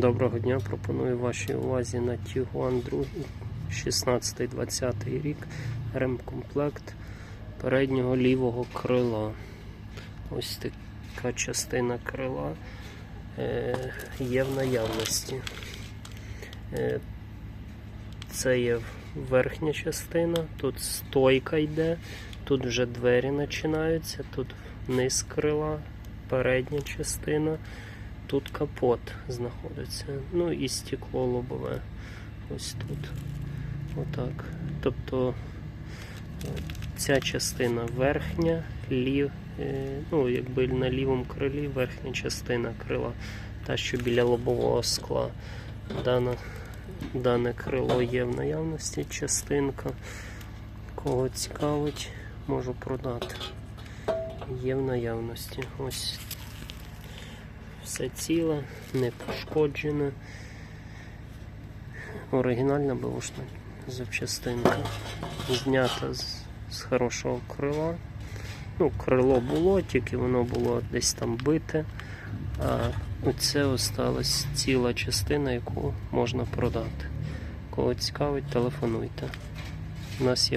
Доброго дня, пропоную вашій увазі на Tiguan 2 16-20 рік ремкомплект переднього лівого крила. Ось така частина крила е, є в наявності. Е, це є верхня частина, тут стойка йде, тут вже двері починаються, тут низ крила, передня частина. Тут капот знаходиться. Ну і стекло лобове. Ось тут. Отак. Тобто ця частина верхня, лів, е, ну, якби на лівому крилі верхня частина крила, та що біля лобового скла. Дана, дане крило є в наявності, частинка. Кого цікавить, можу продати. Є в наявності. Ось все ціле, не пошкоджене. Оригінальна бушна запчастинка. Знята з, з хорошого крила. Ну, крило було, тільки воно було десь там бите. А оце осталась ціла частина, яку можна продати. Кого цікавить, телефонуйте. У нас є